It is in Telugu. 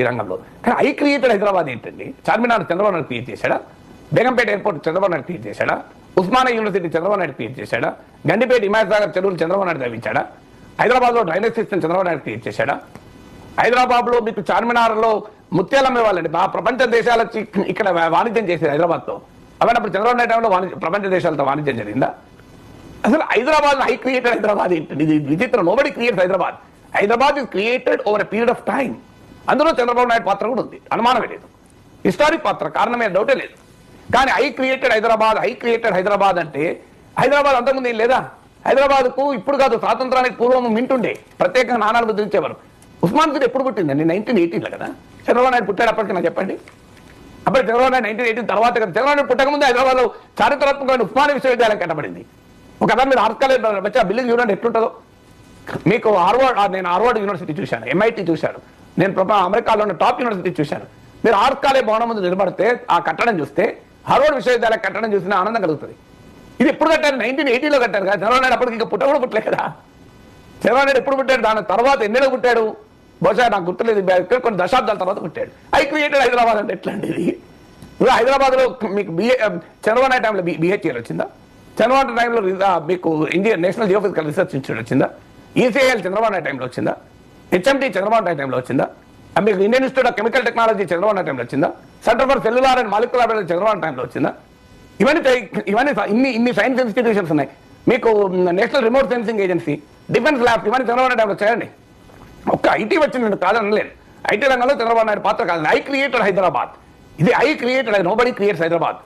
ఈ రంగంలో కానీ ఐ క్రియేటెడ్ హైదరాబాద్ ఏంటండి? చార్మినార్ చంద్రబాబు నాయుడు క్రియేట్ చేశాడా? బేగంపేట ఎయిర్పోర్ట్ చంద్రబాబు నాయుడు క్రియేట్ చేశాడా? ఉస్మానియా యూనివర్సిటీ చంద్రబాబు నాయుడు క్రియేట్ చేశాడా? గండిపేట హిమాయత్ సాగర్ చెరువులు చంద్రబాబు నాయుడు తవ్వించాడా హైదరాబాద్లో drainage system Chandrababu Naidu create చేశాడా? హైదరాబాద్లో మీకు చార్మినార్లో ముత్యాలు అమ్మేవాళ్ళండి. మా ప్రపంచ దేశాల ఇక్కడ వాణిజ్యం చేసేది హైదరాబాద్తో అవన్నప్పుడు చంద్రబాబు నాయుడు టైంలో వాణిజ్య ప్రపంచ దేశాలతో వాణిజ్యం జరిగిందా? అసలు హైదరాబాద్ హై క్రియేటెడ్ హైదరాబాద్ ఏంటండి? ఇది విచిత్రం. Nobody create Hyderabad. Hyderabad is created over a period of time అందులో చంద్రబాబు నాయుడు పాత్ర కూడా ఉంది. అనుమానమే లేదు. హిస్టారిక్ పాత్ర కారణమే డౌటే లేదు. కానీ I created Hyderabad I created Hyderabad అంటే హైదరాబాద్ అంతకుముందు ఏం లేదా? హైదరాబాద్కు ఇప్పుడు కాదు స్వాతంత్రానికి పూర్వం మింటుండే. ప్రత్యేకంగా నాణాలు ముద్రించేవారు ఉస్మాన్ గురి ఎప్పుడు పుట్టిందండి నైన్టీన్ ఎయిటీన్లో కదా? చంద్రబాబు నాయుడు పుట్టాడు అప్పటికి నాకు చెప్పండి. అప్పుడు చంద్రబాబు నాయుడు నైన్టీన్ ఎయిటీన్ తర్వాత కదా. చంద్రబాబు నాయుడు పుట్టకముందు హైదరాబాద్లో చారిత్రాత్మకమైన ఉస్మాన్ విశ్వవిద్యాలయం కట్టబడింది. ఒక మీరు ఆర్ట్ కాలేజ్ వచ్చి ఆ బిల్డింగ్ చూడండి ఎట్లుంటుందో. మీకు హార్వర్డ్ నేను హార్వర్డ్ యూనివర్సిటీ చూశాను. ఎంఐటి చూశాను. నేను ప్రపంచ అమెరికాలో ఉన్న టాప్ యూనివర్సిటీ చూశాను. మీరు ఆర్ట్స్ కాలేజ్ భవనం ముందు నిలబడితే ఆ కట్టడం చూస్తే హార్వర్డ్ విశ్వవిద్యాలయ కట్టడం చూసిన ఆనందం కలుగుతుంది. ఇది ఎప్పుడు కట్టారు? నైన్టీన్ ఎయిటీలో కట్టారు కదా. చంద్రబాబు నాయుడు అప్పటికి ఇంకా పుట్ట కూడా పుట్టలే కదా. చంద్రబాబు నాయుడు ఎప్పుడు పుట్టాడు? దాని తర్వాత ఎన్నెలో పుట్టాడు? బహుశా నాకు గుర్తులేదు. ఇక్కడ కొన్ని దశాబ్దాల తర్వాత పుట్టాడు. ఐ క్రియేటెడ్ హైదరాబాద్ అంటే ఎట్లా అండి ఇది? ఇప్పుడు హైదరాబాద్లో మీకు బిఏ చంద్రబాబు నాయుడు టైంలో బిహెచ్ఎల్ వచ్చిందా? చంద్రబాబు టైంలో మీకు Indian national geophysical research institute వచ్చిందా? ఈసీఐఎల్ చంద్రబాబు నాయుడు టైంలో వచ్చిందా? హెచ్ఎండి చంద్రబాబు నాయుడు టైంలో వచ్చిందా? ఆ మీకు Indian institute of chemical technology Chandrababu Naidu టైంలో వచ్చిందా? Centre for cellular and molecular biology Chandrababu టైంలో వచ్చిందా? ఇవన్నీ ఇవన్నీ ఇన్ని ఇన్ని సైన్స్ ఇన్స్టిట్యూషన్స్ ఉన్నాయి. మీకు national remote sensing agency defence lab ఇవన్నీ చంద్రబాబు నాయుడు టైంలో చేయండి ఒక్క ఐటీ వచ్చింది నేను కాదనలేదు ఐటీ రంగంలో చంద్రబాబు నాయుడు పాత్ర కాదు. I created Hyderabad. ఇది I created nobody creates Hyderabad.